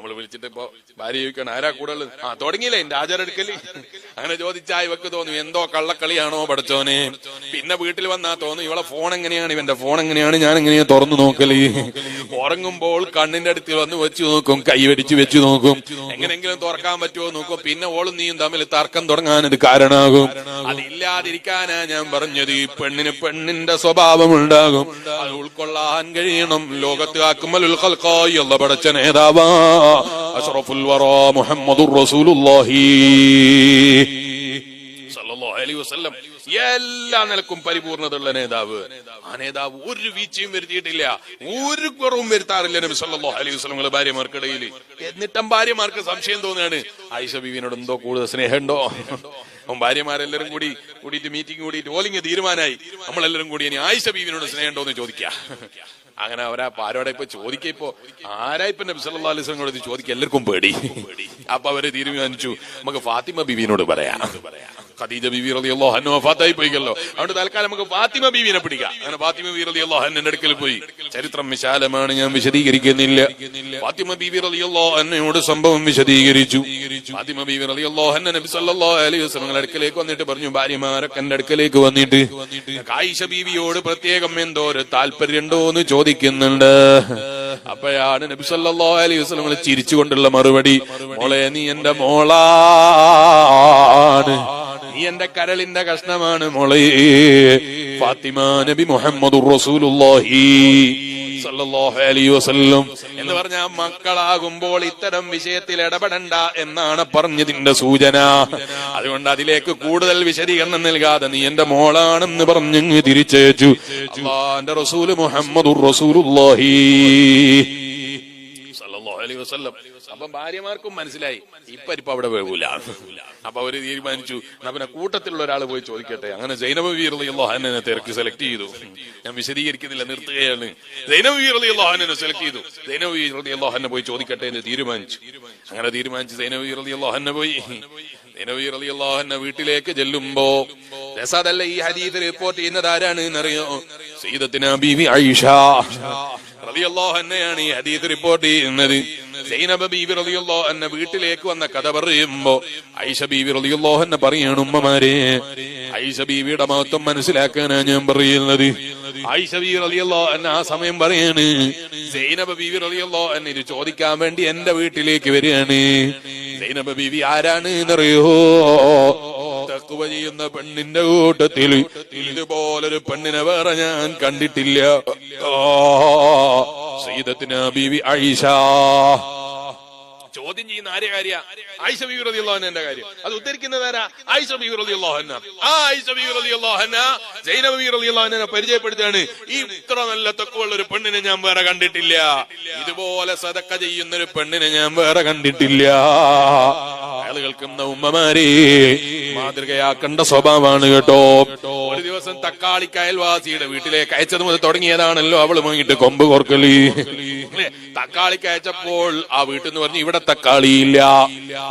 നമ്മൾ വിളിച്ചിട്ട് ഇപ്പൊ ഭാര്യ ചോദിക്കണം ആരാ കൂടുതൽ ആ തുടങ്ങിയില്ലേ എന്റെ ആചാരെടുക്കൽ അങ്ങനെ ചോദിച്ചാ ഇവക്ക് തോന്നും എന്തോ കള്ളക്കളിയാണോ പഠിച്ചോനെ? പിന്നെ വീട്ടിൽ വന്നാ തോന്നും ഇവളെ ഫോൺ എങ്ങനെയാണ്? ഇവന്റെ ഫോൺ എങ്ങനെയാണ്? ഞാൻ എങ്ങനെയാ തുറന്നു നോക്കൽ? ഉറങ്ങുമ്പോൾ കണ്ണിന്റെ അടുത്ത് വന്ന് വെച്ച് നോക്കും കൈവടിച്ച് വെച്ച് നോക്കും. എങ്ങനെങ്കിലും തുറക്കാൻ പറ്റുമോ നോക്കും. പിന്നെ ഓളും നീയും തമ്മിൽ തർക്കം തുടങ്ങാൻ ഇത് കാരണമാകും. അതില്ലാതിരിക്കാനാ ഞാൻ പറഞ്ഞത്. ഈ പെണ്ണിന് പെണ്ണിന്റെ സ്വഭാവം ഉണ്ടാകും. അത് ഉൾക്കൊള്ളാൻ കഴിയണം. ലോകത്ത് അക്മലുൽ പടച്ച നേതാവാ. എല്ലാ നിലക്കും പരിപൂർണതയുള്ള നേതാവ്. ആ നേതാവ് ഒരു വീഴ്ചയും വരുത്തിയിട്ടില്ല. ഒരു കുറവും വരുത്താറില്ല നബി സല്ലല്ലാഹു അലൈഹി വസല്ലം ഭാര്യമാർക്കിടയിൽ എന്നിട്ടും ഭാര്യമാർക്ക് സംശയം തോന്നുകയാണ് ആയിഷ ബീവിനോട് എന്തോ കൂടുതൽ സ്നേഹമുണ്ടോ? ഭാര്യമാരെല്ലാരും കൂടി കൂടിയിട്ട് മീറ്റിംഗ് കൂടിയിട്ട് ഓലിങ് തീരുമാനമായി. നമ്മളെല്ലാരും കൂടി ഇനി ആയിഷ ബീവിനോട് സ്നേഹമുണ്ടോ എന്ന് ചോദിക്കുക അങ്ങനെ അവരാ ആരോടെ ഇപ്പൊ ചോദിക്ക ഇപ്പൊ ഇപ്പൊ നബി സല്ലല്ലാഹു അലൈഹി വസല്ലം ചോദിക്കുക എല്ലാവർക്കും പേടി. അപ്പൊ അവർ തീരുമാനിച്ചു. നമുക്ക് ഫാത്തിമ ബീവിനോട് പറയാം. ഖദീജ ബീവി റളിയല്ലാഹു അൻഹ വഫാത്തായി പോയിക്കല്ലോ. അതുകൊണ്ട് തൽക്കാലം നമുക്ക് ഫാത്തിമ ബീവിനെ പിടിക്കാം. അങ്ങനെ ഫാത്തിമ ബീവി റളിയല്ലാഹു അൻഹന്റെ അടുക്കൽ പോയി. ചരിത്രം വിശാലമാണ് ഞാൻ വിശദീകരിക്കുന്നില്ല. ഫാത്തിമ ബീവി റളിയല്ലാഹു അൻഹയോട് സംഭവം വിശദീകരിച്ചു. ഫാത്തിമ ബീവി റളിയല്ലാഹു അൻഹ നബി സല്ലല്ലാഹു അലൈഹി വസല്ലം അടുക്കലേക്ക് വന്നിട്ട് പറഞ്ഞു ഭാര്യമാരൊക്കെ എന്റെ അടുക്കലേക്ക് വന്നിട്ട്. ആയിഷ ബീവിയോട് പ്രത്യേകം എന്തോ ഒരു താല്പര്യമുണ്ടോ എന്ന് ചോദിക്കുന്നുണ്ട്. അപ്പോഴാണ് നബി സല്ലല്ലാഹു അലൈഹി വസല്ലം ചിരിച്ചുകൊണ്ടുള്ള മറുപടി മോളെ നീ എന്റെ മോളാണ്. നീ എന്റെ കരളിന്റെ കഷ്ണമാണ് മോളെ. ഫാത്തിമ നബി മുഹമ്മദ് റസൂലുള്ളാഹി എന്ന് പറഞ്ഞ മക്കളാകുമ്പോൾ ഇത്തരം വിഷയത്തിൽ ഇടപെടണ്ട എന്നാണ് പറഞ്ഞതിന്റെ സൂചന. അതുകൊണ്ട് അതിലേക്ക് കൂടുതൽ വിശദീകരണം നൽകാതെ നീ എന്റെ മോളാണെന്ന് പറഞ്ഞു തിരിച്ചേച്ചു അള്ളാന്റെ റസൂൽ മുഹമ്മദുർ റസൂലുള്ളാഹി. അലൈഹി വസ്ല്ലം. അപ്പൊ ഭാര്യമാർക്കും മനസ്സിലായി ഇപ്പൊ ഇപ്പൊ അവിടെ വേവൂല. അപ്പൊ അവർ തീരുമാനിച്ചു പിന്നെ കൂട്ടത്തിലുള്ള ഒരാൾ പോയി ചോദിക്കട്ടെ? അങ്ങനെ ജൈനബ് വീറിയാഹനെ തിരക്ക് സെലക്ട് ചെയ്തു. ഞാൻ വിശദീകരിക്കുന്നില്ല നിർത്തുകയാണ്. ജൈനബ് വീറിയാഹനെ സെലക്ട് ചെയ്തു. ജൈനബ് വീറിയാഹനെ പോയി ചോദിക്കട്ടെ എന്ന് തീരുമാനിച്ചു. അങ്ങനെ തീരുമാനിച്ച് വീറിയുള്ള വീറിയാഹനെ പോയി. ജൈനബ് വീട്ടിലേക്ക് ചെല്ലുമ്പോ രസാദല്ല ഈ ഹരീത് റിപ്പോർട്ട് ചെയ്യുന്നത് ആരാണ്? എന്നറിയോ? സീതത്തിന് ബീവി ഐഷ റളിയല്ലാഹു അൻഹയാണ് ഈ ഹദീസ് റിപ്പോർട്ട് ചെയ്യുന്നത്. സൈനബ ബീവി റളിയല്ലാഹു അൻഹ വീട്ടിലേക്ക് വന്ന കഥ പറയുമ്പോ ഐഷ ബീവി റളിയല്ലാഹു അൻഹ പറയാണ് ഉമ്മമാരെ ഐഷ ബീവിയുടെ മഹത്വം മനസ്സിലാക്കാനാണ് ഞാൻ പറയുന്നത്. ഐഷ ബീവി റളിയല്ലാഹു അൻഹ ആ സമയം പറയാണ് സൈനബ ബീവി റളിയല്ലാഹു അൻഹ ഇത് ചോദിക്കാൻ വേണ്ടി എന്റെ വീട്ടിലേക്ക് വരികയാണ്. സൈനബ ബീവി ആരാണ് എന്നറിയോ? തക്കുവ ചെയ്യുന്ന പെണ്ണിന്റെ കൂട്ടത്തിൽ ഇതുപോലൊരു പെണ്ണിനെ വേറെ ഞാൻ കണ്ടിട്ടില്ല. സീതത്തിന് ബീവി ഐഷ. ചോദ്യം ചെയ്യുന്ന ആരെ കാര്യ? ആയിഷ ബീവി റളിയല്ലാഹുവിന്റെ കാര്യം. അത് ഉദ്ധരിക്കുന്നത് ആരാ? ആയിഷ ബീവി റളിയല്ലാഹുവിന ആ ആയിഷ ബീവി റളിയല്ലാഹുവിന സൈനബ ബീവി റളിയല്ലാഹുവിനെ പരിചയപ്പെടുത്തുകയാണ്. ഈ ഇത്ര നല്ല തൊക്കുള്ള ഒരു പെണ്ണിനെ ഞാൻ വേറെ കണ്ടിട്ടില്ല. ഇതുപോലെ സതക്ക ചെയ്യുന്ന ഒരു പെണ്ണിനെ ഞാൻ വേറെ കണ്ടിട്ടില്ല. കേൾക്കുന്ന ഉമ്മമാരെ മാതൃകയാക്കേണ്ട സ്വഭാവമാണ് കേട്ടോ. ഒരു ദിവസം തക്കാളി അയൽവാസിയുടെ വീട്ടിലേക്ക് അയച്ചത് മുതൽ തുടങ്ങിയതാണല്ലോ അവളുമായിട്ട് കൊമ്പ് കോർക്കലി. തക്കാളി തക്കാളിക്ക് അയച്ചപ്പോൾ ആ വീട്ടിൽ നിന്ന് പറഞ്ഞു ഇവിടെ തക്കാളി ഇല്ല.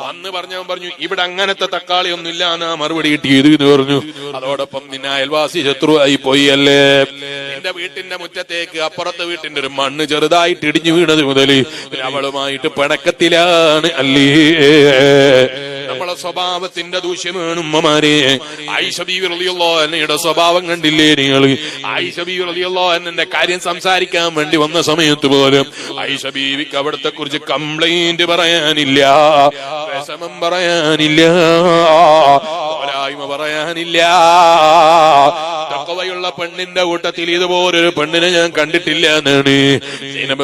വന്ന് പറഞ്ഞവൻ പറഞ്ഞു ഇവിടെ അങ്ങനത്തെ തക്കാളി ഒന്നും ഇല്ല എന്നാ മറുപടി കിട്ടിയത്? എന്ന് പറഞ്ഞു. അതോടൊപ്പം നിന്നെ അയൽവാസി ശത്രുവായി പോയി അല്ലേ? എന്റെ വീട്ടിന്റെ മുറ്റത്തേക്ക് അപ്പുറത്തെ വീട്ടിന്റെ ഒരു മണ്ണ് ചെറുതായിട്ട് ഇടിഞ്ഞു വീണത് മുതൽ അവളുമായിട്ട് പിണക്കത്തിലാണ് അല്ലേ? നമ്മളെ സ്വഭാവത്തിന്റെ ദൂഷ്യമാണ് ഉമ്മമാരെ. എന്നയുടെ സ്വഭാവം കണ്ടില്ലേ നിങ്ങൾ? അൻഹന്റെ കാര്യം സംസാരിക്കാൻ വേണ്ടി വന്ന സമയത്ത് പോലും ഐഷബീവിക്ക് ബീവിക്ക് അവിടത്തെ കുറിച്ച് കംപ്ലൈന്റ് പറയാനില്ല. വിഷമം പറയാനില്ല. പോരായ്മ പറയാനില്ല. പെണ്ണിന്റെ കൂട്ടത്തിൽ ഇതുപോലൊരു പെണ്ണിനെ ഞാൻ കണ്ടിട്ടില്ല എന്നാണ്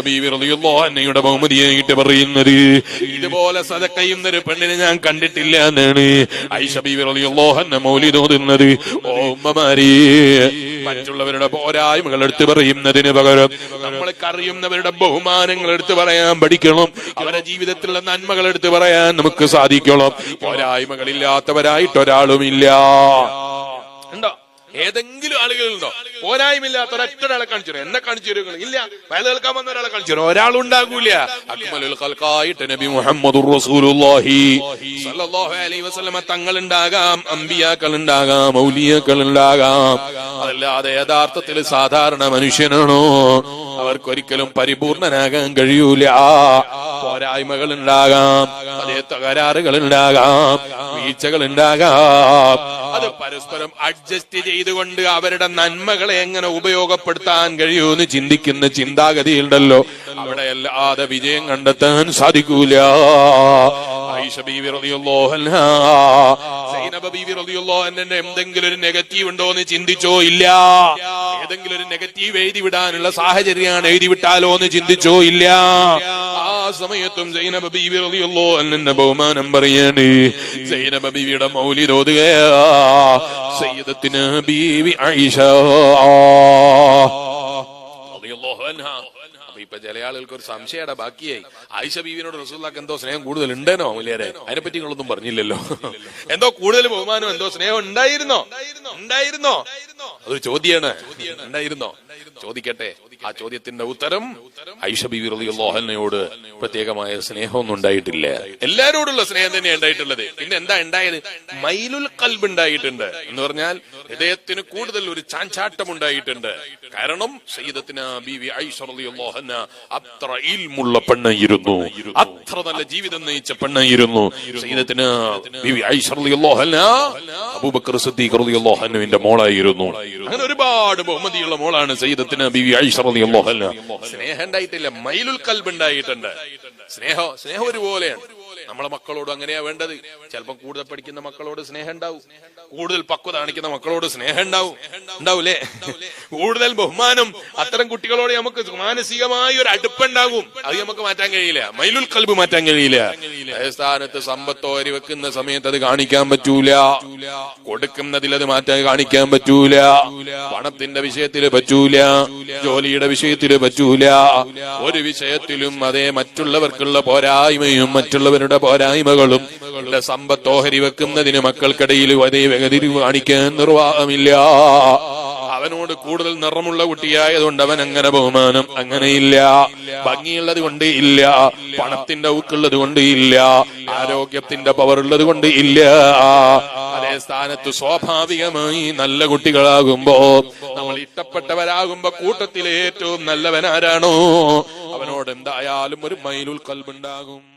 ബീവി അൻഹയുടെ ബഹുമതിയായിട്ട് പറയുന്നത്. ഇതുപോലെ സദക്ക ഒരു പെണ്ണിനെ ഞാൻ കണ്ടിട്ടില്ല എന്നാണ് ഐഷ ബീവി റളിയല്ലാഹു അൻഹ മൗലിദ് ഓതുന്നത്. ഓ മറ്റുള്ളവരുടെ പോരായ്മകൾ എടുത്തു പറയുന്നതിന് പകരം നമ്മൾക്ക് അറിയുന്നവരുടെ ബഹുമാനങ്ങൾ എടുത്തു പറയാൻ പഠിക്കണം. അവരുടെ ജീവിതത്തിലുള്ള നന്മകൾ എടുത്തു പറയാൻ നമുക്ക് സാധിക്കണം. പോരായ്മകളില്ലാത്തവരായിട്ട് ഒരാളുമില്ല. ഉണ്ടോ? ഏതെങ്കിലും ആളുകളുണ്ടോ? പോരായ്മയില്ലാത്ത ഒരൊറ്റ ഒരാളെ കാണിച്ചു തരും. എന്നെ കാണിച്ചു തരും ഇല്ല. വയൽ കേൾക്കാൻ വന്ന ഒരാളെ കാണിച്ചു തരും. ഒരാളുണ്ടാകൂല. അക്മലുൽ നബി മുഹമ്മദ് റസൂലുള്ളാഹി അലൈഹി വസല്ലമ തങ്ങൾ ഉണ്ടാകാം അമ്പിയാക്കൾ ഉണ്ടാകാം മൗലിയാക്കൾ ഉണ്ടാകാം അതല്ലാതെ യഥാർത്ഥത്തിൽ സാധാരണ മനുഷ്യനാണോ? അവർക്കൊരിക്കലും പരിപൂർണനാകാൻ കഴിയൂല. പോരായ്മകൾ ഉണ്ടാകാം അതേ തകരാറുകൾ ഉണ്ടാകാം വീഴ്ചകൾ ഉണ്ടാകാം അത് പരസ്പരം അഡ്ജസ്റ്റ് ചെയ്തുകൊണ്ട് അവരുടെ നന്മകളെ എങ്ങനെ ഉപയോഗപ്പെടുത്താൻ കഴിയൂ എന്ന് ചിന്തിക്കുന്ന ചിന്താഗതി ഉണ്ടല്ലോ അവിടെ അല്ലാതെ വിജയം കണ്ടെത്താൻ സാധിക്കൂല. എന്തെങ്കിലും ഒരു നെഗറ്റീവ് ഉണ്ടോ എന്ന് ചിന്തിച്ചോ ഇല്ല. ഏതെങ്കിലും ഒരു നെഗറ്റീവ് എഴുതി വിടാനുള്ള സാഹചര്യമാണ് എഴുതി വിട്ടാലോ എന്ന് ചിന്തിച്ചോ ഇല്ല. ആ സമയത്തും സൈനബ ബീവി റളിയല്ലാഹു അൻഹന്റെ ബഹുമാനം പറയാണ്. സൈനബ ബീവിയുടെ മൗലിദ് ഓതുകയാ. സയ്യിദത്തിന് ബീവി. അപ്പൊ ഇപ്പൊ ചില ആളുകൾക്ക് ഒരു സംശയയുടെ ബാക്കിയായി. ആയിഷ ബീവിനോട് റസൂല്ലാക്ക് എന്തോ സ്നേഹം കൂടുതൽ ഉണ്ടേനോ മുല്ലേരെ അതിനെപ്പറ്റി നിങ്ങളൊന്നും പറഞ്ഞില്ലല്ലോ. എന്തോ കൂടുതൽ ബഹുമാനം എന്തോ സ്നേഹം ഉണ്ടായിരുന്നോ? ഉണ്ടായിരുന്നോ? അതൊരു ചോദ്യാണ്. ഉണ്ടായിരുന്നോ? ചോദിക്കട്ടെ. ആ ചോദ്യത്തിന്റെ ഉത്തരം ഐഷ ലോഹനയോട് പ്രത്യേകമായ സ്നേഹമൊന്നും ഉണ്ടായിട്ടില്ല. എല്ലാരോടുള്ള സ്നേഹം തന്നെ ഉണ്ടായിട്ടുള്ളത്. പിന്നെ എന്താ ഉണ്ടായത്? മൈലുൽ കൽബ് ഉണ്ടായിട്ടുണ്ട്. എന്ന് പറഞ്ഞാൽ ഹൃദയത്തിന് കൂടുതൽ ഒരു ചാഞ്ചാട്ടം ഉണ്ടായിട്ടുണ്ട്. കാരണം സയ്യിദത്തിന് ബീവി ഐഷ അത്ര ഇൽമുള്ള പെണ്ണായിരുന്നു. അത്ര നല്ല ജീവിതം നയിച്ച പെണ്ണായിരുന്നു. സയ്യിദത്തിന് ബീവി ഐഷ അബൂബക്കർ സിദ്ദീഖ് റളിയല്ലാഹു അൻഹുവിന്റെ മോളായിരുന്നു. അങ്ങനെ ഒരുപാട് ബഹുമതിയുള്ള മോളാണ് സയ്യിദത്തിന് ബിവി ആയിഷ റളിയല്ലാഹു അൻഹ. സ്നേഹം ഉണ്ടായിട്ടില്ല മൈലുൽ കൽബ് ഉണ്ടായിട്ടുണ്ട്. സ്നേഹം സ്നേഹം ഒരുപോലെയാണ്. നമ്മളെ മക്കളോട് അങ്ങനെയാ വേണ്ടത്. ചിലപ്പോൾ കൂടുതൽ പഠിക്കുന്ന മക്കളോട് സ്നേഹം ഉണ്ടാവും. കൂടുതൽ പക്വത കാണിക്കുന്ന മക്കളോട് സ്നേഹം ഉണ്ടാവും. ഉണ്ടാവൂലേ? കൂടുതൽ ബഹുമാനം അത്തരം കുട്ടികളോട് നമുക്ക് മാനസികമായ ഒരു അടുപ്പുണ്ടാകും. അത് നമുക്ക് മാറ്റാൻ കഴിയില്ല. മൈലുൽ കൽബ് മാറ്റാൻ കഴിയില്ല. സ്ഥാനത്ത് സമ്പത്തോരി വെക്കുന്ന സമയത്ത് അത് കാണിക്കാൻ പറ്റൂല. കൊടുക്കുന്നതിൽ അത് മാറ്റാൻ കാണിക്കാൻ പറ്റൂല. പണത്തിന്റെ വിഷയത്തിൽ പറ്റൂല. ജോലിയുടെ വിഷയത്തിൽ പറ്റൂല. ഒരു വിഷയത്തിലും അതേ മറ്റുള്ളവർക്കുള്ള പോരായ്മയും മറ്റുള്ളവരുടെ പോരായ്മകളും ഉള്ള സമ്പത്ത് ഓഹരി വെക്കുന്നതിന് മക്കൾക്കിടയിൽ അതേ വേഗതിരിവ് കാണിക്കാൻ നിർവാഹമില്ല. അവനോട് കൂടുതൽ നിറമുള്ള കുട്ടിയായതുകൊണ്ട് അവൻ അങ്ങനെ ബഹുമാനം അങ്ങനെയില്ല. ഭംഗിയുള്ളത് കൊണ്ട് ഇല്ല. പണത്തിന്റെ ഊക്കുള്ളത് കൊണ്ട് ഇല്ല. ആരോഗ്യത്തിന്റെ പവർ ഉള്ളത് കൊണ്ട് ഇല്ല. അതേ സ്ഥാനത്ത് സ്വാഭാവികമായി നല്ല കുട്ടികളാകുമ്പോ നമ്മൾ ഇഷ്ടപ്പെട്ടവരാകുമ്പോ കൂട്ടത്തിലെ ഏറ്റവും നല്ലവനാരാണോ? അവനോട് എന്തായാലും ഒരു മൈലുൽ കൽബുണ്ടാകും